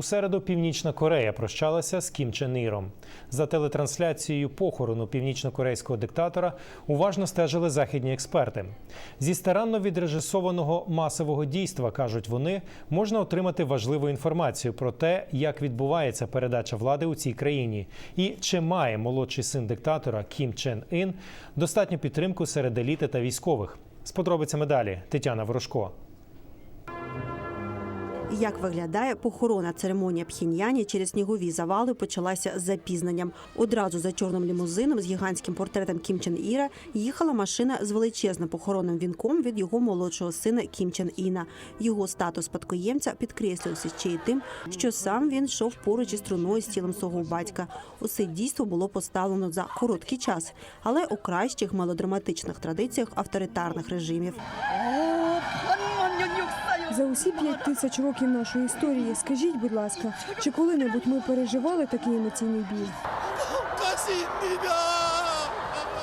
У середу Північна Корея прощалася з Кім Чен Іром. За телетрансляцією похорону північно-корейського диктатора уважно стежили західні експерти. Зі старанно відрежисованого масового дійства кажуть вони, можна отримати важливу інформацію про те, як відбувається передача влади у цій країні, і чи має молодший син диктатора Кім Чен Ін достатню підтримку серед еліти та військових. З подробицями далі Тетяна Ворожко. Як виглядає похоронна церемонія Пхеньяні через снігові завали почалася з запізненням. Одразу за чорним лімузином з гігантським портретом Кім Чен Іра їхала машина з величезним похоронним вінком від його молодшого сина Кім Чен Іна. Його статус спадкоємця підкреслювався ще й тим, що сам він йшов поруч із труною з тілом свого батька. Усе дійство було поставлено за короткий час, але у кращих мелодраматичних традиціях авторитарних режимів. За усі п'ять тисяч років нашої історії, скажіть, будь ласка, чи коли-небудь ми переживали такий емоційний біль?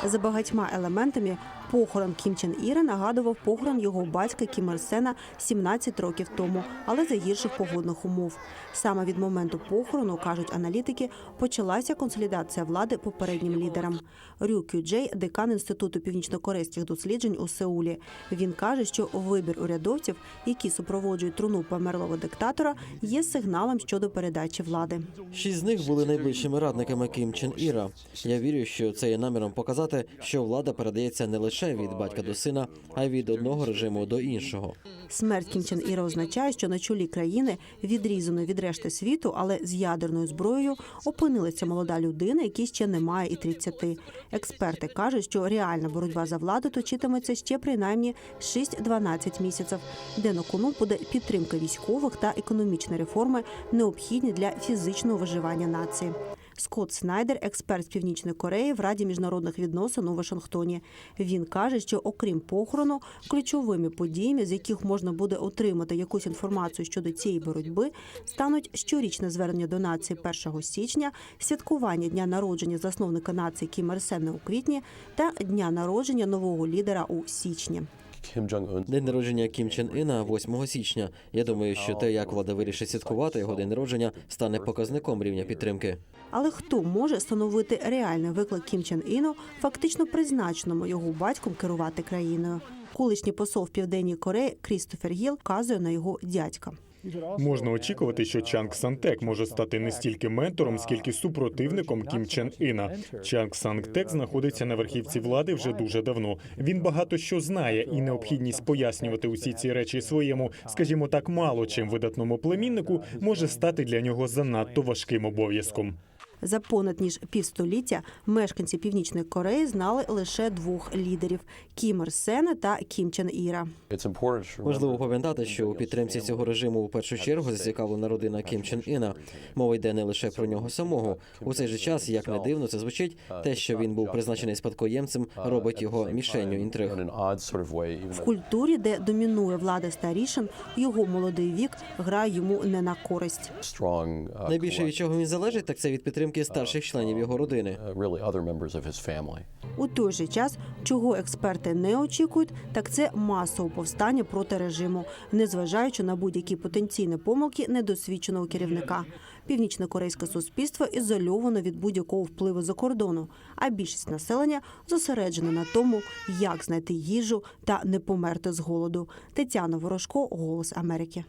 За багатьма елементами похорон Кім Чен Іра нагадував похорон його батька Кім Ір Сена 17 років тому, але за гірших погодних умов. Саме від моменту похорону, кажуть аналітики, почалася консолідація влади попереднім лідерам. Рю Кю Джей, декан інституту північнокорейських досліджень у Сеулі. Він каже, що вибір урядовців, які супроводжують труну померлого диктатора, є сигналом щодо передачі влади. Шість з них були найближчими радниками Кім Чен Іра. Я вірю, що це є наміром показати, що влада передається не лише від батька до сина, а й від одного режиму до іншого. Смерть Кім Чен Іра означає, що на чолі країни, відрізаної від решти світу, але з ядерною зброєю, опинилася молода людина, якій ще немає і 30. Експерти кажуть, що реальна боротьба за владу точитиметься ще принаймні 6-12 місяців, де на кону буде підтримка військових та економічні реформи, необхідні для фізичного виживання нації. Скотт Снайдер, експерт з північної Кореї в Раді міжнародних відносин у Вашингтоні. Він каже, що окрім похорону, ключовими подіями, з яких можна буде отримати якусь інформацію щодо цієї боротьби, стануть щорічне звернення до нації 1 січня, святкування дня народження засновника нації Кім Ір Сена у квітні та дня народження нового лідера у січні. Un. День народження Кім Чен Іна 8 січня. Я думаю, що те, як влада вирішить святкувати його день народження, стане показником рівня підтримки. Але хто може становити реальний виклик Кім Чен Іну, фактично призначеному його батьком керувати країною? Колишній посол в південній Кореї Крістофер Гіл вказує на його дядька. Можна очікувати, що Чанг Сантек може стати не стільки ментором, скільки супротивником Кім Чен Іна. Чанг Сантек знаходиться на верхівці влади вже дуже давно. Він багато що знає, і необхідність пояснювати усі ці речі своєму, скажімо так, мало чим видатному племіннику може стати для нього занадто важким обов'язком. За понад ніж півстоліття мешканці північної Кореї знали лише двох лідерів Кім Ір Сена та Кім Чен Іра. Важливо пам'ятати, що у підтримці цього режиму у першу чергу зацікавлена родина Кім Чен Іна. Мова йде не лише про нього самого. У цей же час, як не дивно, це звучить, те, що він був призначений спадкоємцем, робить його мішенню інтриг. В культурі, де домінує влада старішин, його молодий вік грає йому не на користь. uh, Найбільше від чого він залежить, так це від підтримки старших членів його родини. uh. У той же час, чого експерти не очікують, так це масове повстання проти режиму, незважаючи на будь-які потенційні помилки недосвідченого керівника. Північно-корейське суспільство ізольовано від будь-якого впливу за кордону, а більшість населення зосереджена на тому, як знайти їжу та не померти з голоду. Тетяна Ворожко, Голос Америки.